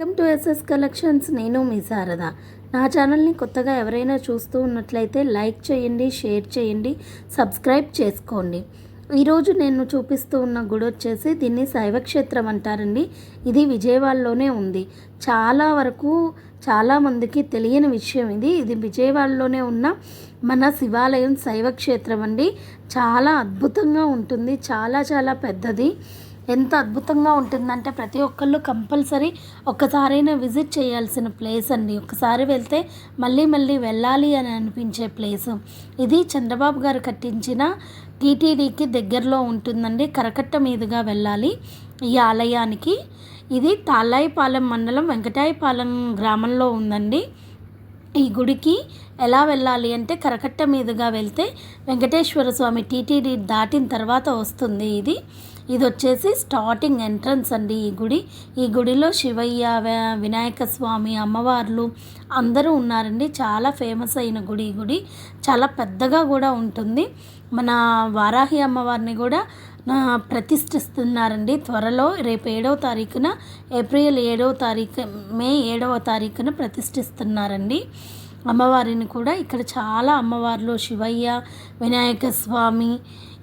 Welcome to SS collections. నేను మీ శారద. నా ఛానల్ని కొత్తగా ఎవరైనా చూస్తూ ఉన్నట్లయితే లైక్ చేయండి షేర్ చేయండి సబ్స్క్రైబ్ చేసుకోండి. ఈరోజు నేను చూపిస్తూ ఉన్న గుడి వచ్చేసి దీన్ని శైవక్షేత్రం అంటారండి. ఇది విజయవాడలోనే ఉంది. చాలా వరకు చాలామందికి తెలియని విషయం ఇది. ఇది విజయవాడలోనే ఉన్న మన శివాలయం శైవక్షేత్రం అండి. చాలా అద్భుతంగా ఉంటుంది. చాలా చాలా పెద్దది. ఎంత అద్భుతంగా ఉంటుందంటే ప్రతి ఒక్కళ్ళు కంపల్సరీ ఒక్కసారైనా విజిట్ చేయాల్సిన ప్లేస్ అండి. ఒకసారి వెళ్తే మళ్ళీ మళ్ళీ వెళ్ళాలి అని అనిపించే ప్లేస్. ఇది చంద్రబాబు గారు కట్టించిన టీటీడీకి దగ్గరలో ఉంటుందండి. కరకట్ట మీదుగా వెళ్ళాలి ఈ ఆలయానికి. ఇది తాళ్ళాయిపాలెం మండలం వెంకటాయపాలెం గ్రామంలో ఉందండి. ఈ గుడికి ఎలా వెళ్ళాలి అంటే కరకట్ట మీదుగా వెళ్తే వెంకటేశ్వర స్వామి టీటీడీ దాటిన తర్వాత వస్తుంది ఇది. ఇది వచ్చేసి స్టార్టింగ్ ఎంట్రన్స్ అండి ఈ గుడి. ఈ గుడిలో శివయ్య వినాయక స్వామి అమ్మవార్లు అందరూ ఉన్నారండి. చాలా ఫేమస్ అయిన గుడి ఈ గుడి. చాలా పెద్దగా కూడా ఉంటుంది. మన వారాహి అమ్మవారిని కూడా ప్రతిష్ఠిస్తున్నారండి. త్వరలో రేపు ఏడవ తారీఖున ఏప్రిల్ ఏడవ తారీఖు మే ఏడవ తారీఖున ప్రతిష్ఠిస్తున్నారండి. అమ్మవారిని కూడా ఇక్కడ చాలా అమ్మవార్లు శివయ్య వినాయక స్వామి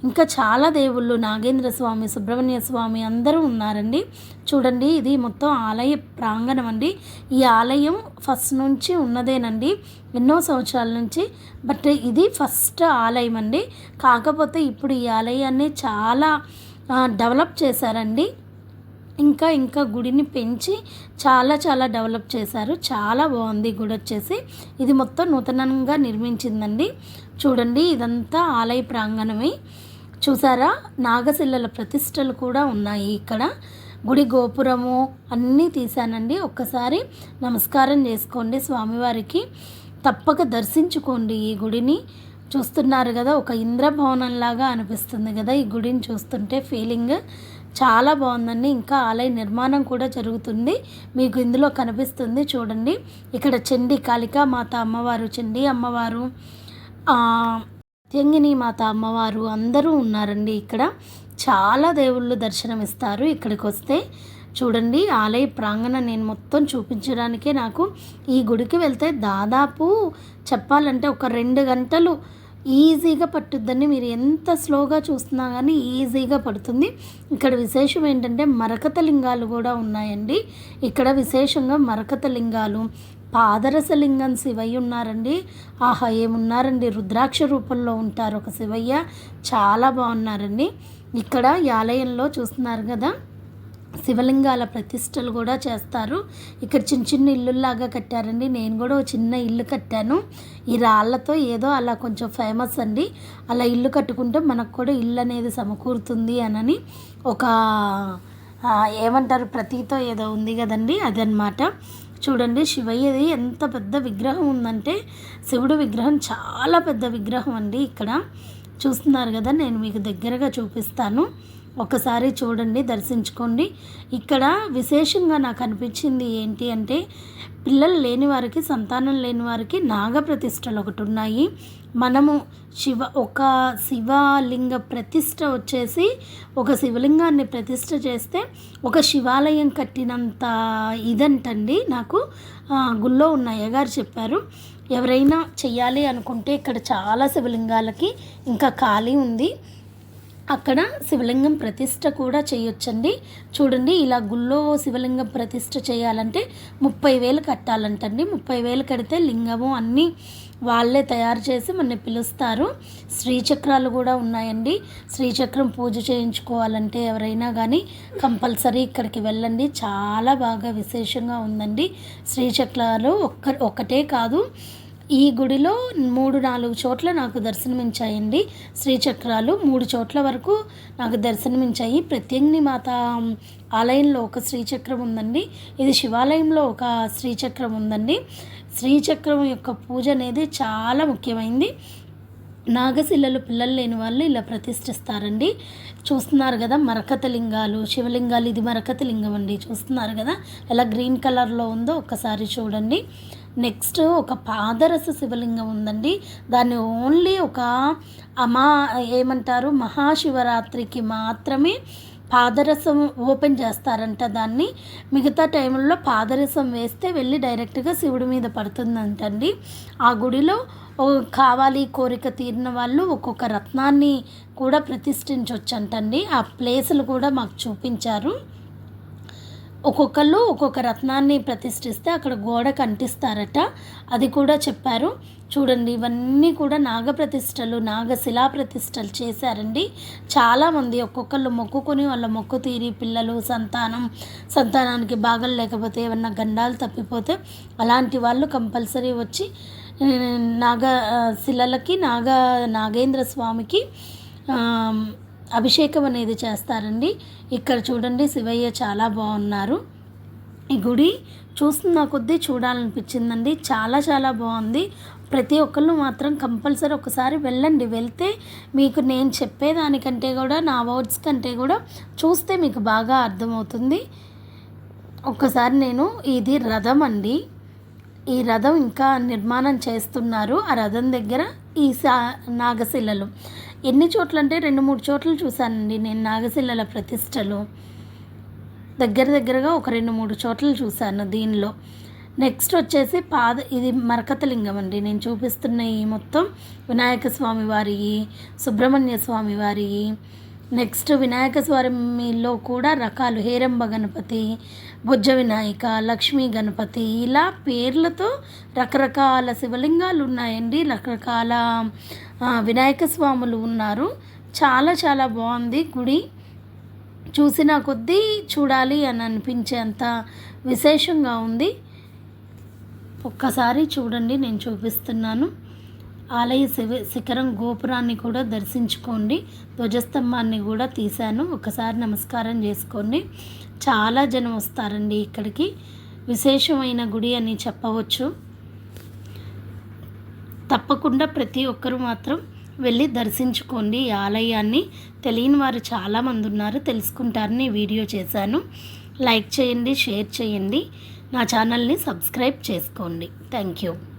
ఇంకా చాలా దేవుళ్ళు నాగేంద్ర స్వామి సుబ్రహ్మణ్య స్వామి అందరూ ఉన్నారండి. చూడండి ఇది మొత్తం ఆలయ ప్రాంగణం అండి. ఈ ఆలయం ఫస్ట్ నుంచి ఉన్నదేనండి ఎన్నో సంవత్సరాల నుంచి. బట్ ఇది ఫస్ట్ ఆలయం అండి. కాకపోతే ఇప్పుడు ఈ ఆలయాన్ని చాలా డెవలప్ చేశారండి. ఇంకా ఇంకా గుడిని పెంచి చాలా చాలా డెవలప్ చేశారు. చాలా బాగుంది గుడి వచ్చేసి. ఇది మొత్తం నూతనంగా నిర్మించిందండి. చూడండి ఇదంతా ఆలయ ప్రాంగణమే. చూసారా? నాగశిల్లల ప్రతిష్టలు కూడా ఉన్నాయి ఇక్కడ. గుడి గోపురము అన్నీ తీశానండి. ఒక్కసారి నమస్కారం చేసుకోండి స్వామివారికి. తప్పక దర్శించుకోండి ఈ గుడిని. చూస్తున్నారు కదా ఒక ఇంద్రభవనం లాగా అనిపిస్తుంది కదా ఈ గుడిని చూస్తుంటే ఫీలింగ్ చాలా బాగుందండి. ఇంకా ఆలయ నిర్మాణం కూడా జరుగుతుంది. మీకు ఇందులో కనిపిస్తుంది చూడండి. ఇక్కడ చండి కాళికా మాత అమ్మవారు చండి అమ్మవారు తెంగిని మాత అమ్మవారు అందరూ ఉన్నారండి ఇక్కడ. చాలా దేవుళ్ళు దర్శనం ఇస్తారు ఇక్కడికి వస్తే. చూడండి ఆలయ ప్రాంగణం నేను మొత్తం చూపించడానికే నాకు ఈ గుడికి వెళ్తే దాదాపు చెప్పాలంటే ఒక రెండు గంటలు ఈజీగా పట్టుద్దని మీరు ఎంత స్లోగా చూస్తున్నా కానీ ఈజీగా పడుతుంది. ఇక్కడ విశేషం ఏంటంటే మరకత లింగాలు కూడా ఉన్నాయండి. ఇక్కడ విశేషంగా మరకత లింగాలు పాదరసలింగం శివయ్య ఉన్నారండి ఆహా ఏమున్నారండి? రుద్రాక్ష రూపంలో ఉంటారు ఒక శివయ్య. చాలా బాగున్నారండి. ఇక్కడ ఈ ఆలయంలో చూస్తున్నారు కదా శివలింగాల ప్రతిష్టలు కూడా చేస్తారు. ఇక్కడ చిన్న చిన్న ఇల్లుల్లాగా కట్టారండి. నేను కూడా ఒక చిన్న ఇల్లు కట్టాను. ఈ రాళ్ళతో ఏదో అలా కొంచెం ఫేమస్ అండి. అలా ఇల్లు కట్టుకుంటే మనకు కూడా ఇల్లు అనేది సమకూరుతుంది అనని ఒక ఏమంటారు? ప్రతీతో ఏదో ఉంది కదండి అదనమాట చూడండి శివయ్యది ఎంత పెద్ద విగ్రహం ఉందంటే శివుడు విగ్రహం చాలా పెద్ద విగ్రహం అండి ఇక్కడ. చూస్తున్నారు కదా నేను మీకు దగ్గరగా చూపిస్తాను. ఒకసారి చూడండి దర్శించుకోండి. ఇక్కడ విశేషంగా నాకు అనిపించింది ఏంటి అంటే పిల్లలు లేని వారికి సంతానం లేని వారికి నాగప్రతిష్టలు ఒకటి ఉన్నాయి. మనము శివ ఒక శివలింగ ప్రతిష్ట వచ్చేసి ఒక శివలింగాన్ని ప్రతిష్ట చేస్తే ఒక శివాలయం కట్టినంత ఇదంటండి నాకు గుళ్ళో ఉన్న అయ్యగారు చెప్పారు. ఎవరైనా చెయ్యాలి అనుకుంటే ఇక్కడ చాలా శివలింగాలకి ఇంకా ఖాళీ ఉంది. అక్కడ శివలింగం ప్రతిష్ట కూడా చేయొచ్చండి. చూడండి ఇలా గుళ్ళో శివలింగం ప్రతిష్ట చేయాలంటే ముప్పై వేలు కట్టాలంటండి. ముప్పై వేలు కడితే లింగము అన్నీ వాళ్ళే తయారు చేసి మన పిలుస్తారు. శ్రీచక్రాలు కూడా ఉన్నాయండి. శ్రీచక్రం పూజ చేయించుకోవాలంటే ఎవరైనా కానీ కంపల్సరీ ఇక్కడికి వెళ్ళండి. చాలా బాగా విశేషంగా ఉందండి. శ్రీచక్రాలు ఒక్క ఒక్కటే కాదు. ఈ గుడిలో మూడు నాలుగు చోట్ల నాకు దర్శనమించాయండి. శ్రీచక్రాలు మూడు చోట్ల వరకు నాకు దర్శనమించాయి. ప్రత్యంగిని మాత ఆలయంలో ఒక శ్రీచక్రం ఉందండి. ఇది శివాలయంలో ఒక శ్రీచక్రం ఉందండి. శ్రీచక్రం యొక్క పూజ అనేది చాలా ముఖ్యమైంది. నాగశిల్లలు పిల్లలు లేని వాళ్ళు ఇలా ప్రతిష్ఠిస్తారండి. చూస్తున్నారు కదా మరకత లింగాలు శివలింగాలు ఇది మరకత లింగం అండి. చూస్తున్నారు కదా ఎలా గ్రీన్ కలర్లో ఉందో ఒక్కసారి చూడండి. నెక్స్ట్ ఒక పాదరస శివలింగం ఉందండి. దాన్ని ఓన్లీ ఒక అమా ఏమంటారు మహాశివరాత్రికి మాత్రమే పాదరసం ఓపెన్ చేస్తారంట దాన్ని. మిగతా టైంలో పాదరసం వేస్తే వెళ్ళి డైరెక్ట్గా శివుడి మీద పడుతుందంటండి. ఆ గుడిలో కావాలి కోరిక తీరిన వాళ్ళు ఒక్కొక్క రత్నాన్ని కూడా ప్రతిష్ఠించవచ్చంటండి ఆ ప్లేసులు కూడా మాకు చూపించారు. ఒక్కొక్కళ్ళు ఒక్కొక్క రత్నాన్ని ప్రతిష్ఠిస్తే అక్కడ గోడ కంటిస్తారట. అది కూడా చెప్పారు. చూడండి ఇవన్నీ కూడా నాగ ప్రతిష్టలు నాగ శిలా ప్రతిష్టలు చేశారండి. చాలామంది ఒక్కొక్కళ్ళు మొక్కుకొని వాళ్ళ మొక్కు తీరి పిల్లలు సంతానం సంతానానికి బాగా లేకపోతే ఏమన్నా గండాలు తప్పిపోతే అలాంటి వాళ్ళు కంపల్సరీ వచ్చి నాగ శిలలకి నాగ నాగేంద్ర స్వామికి అభిషేకం అనేది చేస్తారండి. ఇక్కడ చూడండి శివయ్య చాలా బాగున్నారు. ఈ గుడి చూస్తున్న కొద్దీ చూడాలనిపించిందండి. చాలా చాలా బాగుంది. ప్రతి ఒక్కళ్ళు మాత్రం కంపల్సరీ ఒకసారి వెళ్ళండి. వెళ్తే మీకు నేను చెప్పేదానికంటే కూడా నా వర్డ్స్ కంటే కూడా చూస్తే మీకు బాగా అర్థమవుతుంది. ఒక్కసారి నేను ఇది రథం అండి. ఈ రథం ఇంకా నిర్మాణం చేస్తున్నారు. ఆ రథం దగ్గర ఈ సా నాగశిలలు. ఎన్ని చోట్ల అంటే రెండు మూడు చోట్ల చూశానండి నేను నాగశిలల ప్రతిష్టలు. దగ్గర దగ్గరగా ఒక రెండు మూడు చోట్ల చూశాను దీనిలో. నెక్స్ట్ వచ్చేసి పాద ఇది మరకతలింగం అండి. నేను చూపిస్తున్న ఈ మొత్తం వినాయక స్వామి వారి సుబ్రహ్మణ్య స్వామి వారి నెక్స్ట్ వినాయక స్వామిలో కూడా రకాలు. హేరంబ గణపతి బొజ్జ వినాయక లక్ష్మీ గణపతి ఇలా పేర్లతో రకరకాల శివలింగాలు ఉన్నాయండి. రకరకాల వినాయక స్వాములు ఉన్నారు. చాలా చాలా బాగుంది గుడి. చూసిన కొద్దీ చూడాలి అని అనిపించేంత విశేషంగా ఉంది. ఒక్కసారి చూడండి నేను చూపిస్తున్నాను. ఆలయ శివ శిఖరం గోపురాన్ని కూడా దర్శించుకోండి. ధ్వజస్తంభాన్ని కూడా తీశాను. ఒకసారి నమస్కారం చేసుకోండి. చాలా జనం వస్తారండి ఇక్కడికి. విశేషమైన గుడి అని చెప్పవచ్చు. తప్పకుండా ప్రతి ఒక్కరు మాత్రం వెళ్ళి దర్శించుకోండి ఈ ఆలయాన్ని. తెలియని వారు చాలామంది ఉన్నారు. తెలుసుకుంటారని వీడియో చేశాను. లైక్ చేయండి షేర్ చేయండి. నా ఛానల్ని సబ్స్క్రైబ్ చేసుకోండి. Thank you.